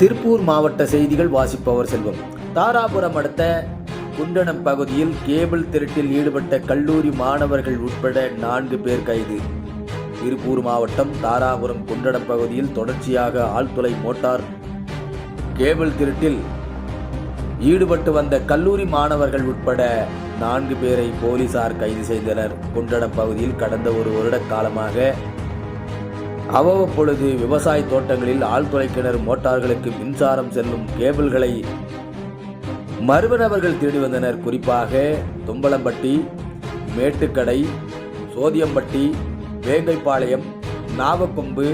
திருப்பூர் மாவட்ட செய்திகள் வாசிப்பவர் செல்வம். தாராபுரம் அடுத்த குண்டனம் பகுதியில் கேபிள் திருட்டில் ஈடுபட்ட கல்லூரி மாணவர்கள் உட்பட நான்கு பேர் கைது. திருப்பூர் மாவட்டம் தாராபுரம் குண்டனம் பகுதியில் தொடர்ச்சியாக ஆழ்துளை மோட்டார் கேபிள் திருட்டில் ஈடுபட்டு வந்த கல்லூரி மாணவர்கள் உட்பட நான்கு பேரை போலீசார் கைது செய்தனர். குண்டடம் பகுதியில் கடந்த ஒரு வருட காலமாக அவ்வப்பொழுது விவசாய தோட்டங்களில் ஆழ்துளை கிணறு மோட்டார்களுக்கு மின்சாரம் செல்லும் கேபிள்களை மர்ம நபர்கள் தேடி வந்தனர். குறிப்பாக தும்பலம்பட்டி மேட்டுக்கடை சோதியம்பட்டி வேங்கைப்பாளையம் நாவக்கொம்பு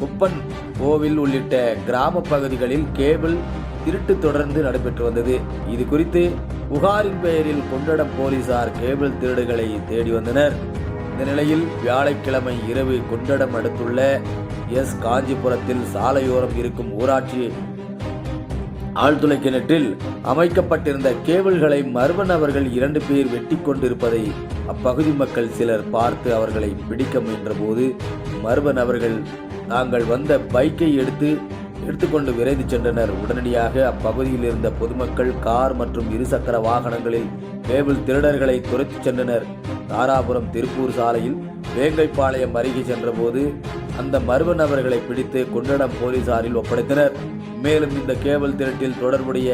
குப்பன் கோவில் உள்ளிட்ட கிராம பகுதிகளில் கேபிள் திருட்டு தொடர்ந்து நடைபெற்று வந்தது. இது குறித்து புகாரின் பெயரில் கொண்டடம் போலீசார் கேபிள் திருடுகளை தேடி வந்தனர். இந்த நிலையில் வியாழக்கிழமை இரவு கொண்டடம் அடுத்துள்ள எஸ். காஞ்சிபுரத்தில் சாலையோரம் இருக்கும் ஊராட்சி ஆழ்துளை கிணற்றில் அமைக்கப்பட்டிருந்த கேபிள்களை மர்ம நபர்கள் இரண்டு பேர் வெட்டி கொண்டிருப்பதை அப்பகுதி மக்கள் சிலர் பார்த்து அவர்களை பிடிக்க முயன்றபோது மர்ம நபர்கள் தாங்கள் வந்த பைக்கை எடுத்து எடுத்துக்கொண்டு விரைந்து சென்றனர். உடனடியாக அப்பகுதியில் இருந்த பொதுமக்கள் கார் மற்றும் இருசக்கர வாகனங்களில் கேபிள் திருடர்களை துரத்திச் சென்றனர். தாராபுரம் திருப்பூர் சாலையில் வேங்கைப்பாளையம் அருகே சென்றபோது அந்த மர்ம நபர்களை பிடித்து குண்டடம் போலீசாரில் ஒப்படைத்தனர். மேலும் இந்த கேபிள் திருட்டில் தொடர்புடைய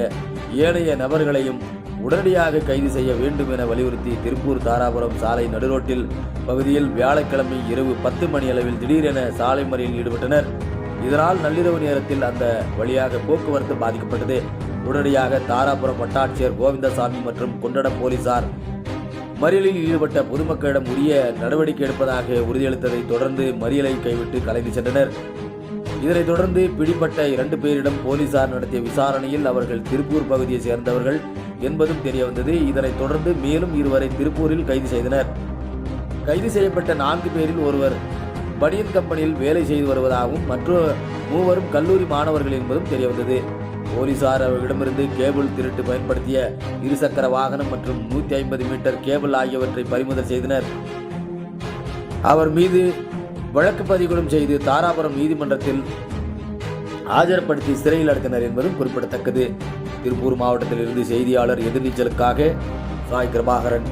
ஏனைய நபர்களையும் உடனடியாக கைது செய்ய வேண்டும் என வலியுறுத்தி திருப்பூர் தாராபுரம் சாலை நடுரோட்டில் பகுதியில் வியாழக்கிழமை இரவு பத்து மணி அளவில் திடீரென சாலை மறியலில் ஈடுபட்டனர். இதனால் நள்ளிரவு நேரத்தில் அந்த வழியாக போக்குவரத்து பாதிக்கப்பட்டது. உடனடியாக தாராபுரம் வட்டாட்சியர் கோவிந்தசாமி மற்றும் குண்டடம் போலீசார் மறியலில் ஈடுபட்ட பொதுமக்களிடம் உரிய நடவடிக்கை எடுப்பதாக உறுதியளித்ததை தொடர்ந்து மறியலை கைவிட்டு கலைந்து சென்றனர். இதனைத் தொடர்ந்து பிடிபட்ட இரண்டு பேரிடம் போலீசார் நடத்திய விசாரணையில் அவர்கள் திருப்பூர் பகுதியைச் சேர்ந்தவர்கள் என்பதும் தெரியவந்தது. இதனைத் தொடர்ந்து மேலும் இருவரை திருப்பூரில் கைது செய்தனர். கைது செய்யப்பட்ட நான்கு பேரில் ஒருவர் பனியன் கம்பெனியில் வேலை செய்து வருவதாகவும் மற்ற மூவரும் கல்லூரி மாணவர்கள் என்பதும் தெரியவந்தது. போலீசார் அவர்களிடமிருந்து கேபிள் திருட்டு பயன்படுத்திய இருசக்கர வாகனம் மற்றும் நூற்றி ஐம்பது மீட்டர் கேபிள் ஆகியவற்றை பறிமுதல் செய்தனர். அவர் மீது வழக்கு பதிவுகளும் செய்து தாராபுரம் நீதிமன்றத்தில் ஆஜர்படுத்தி சிறையில் அடைத்தனர் என்பதும் குறிப்பிடத்தக்கது. திருப்பூர் மாவட்டத்தில் இருந்து செய்தியாளர் எதிர்நீச்சலுக்காக சாய் கிருபாகரன்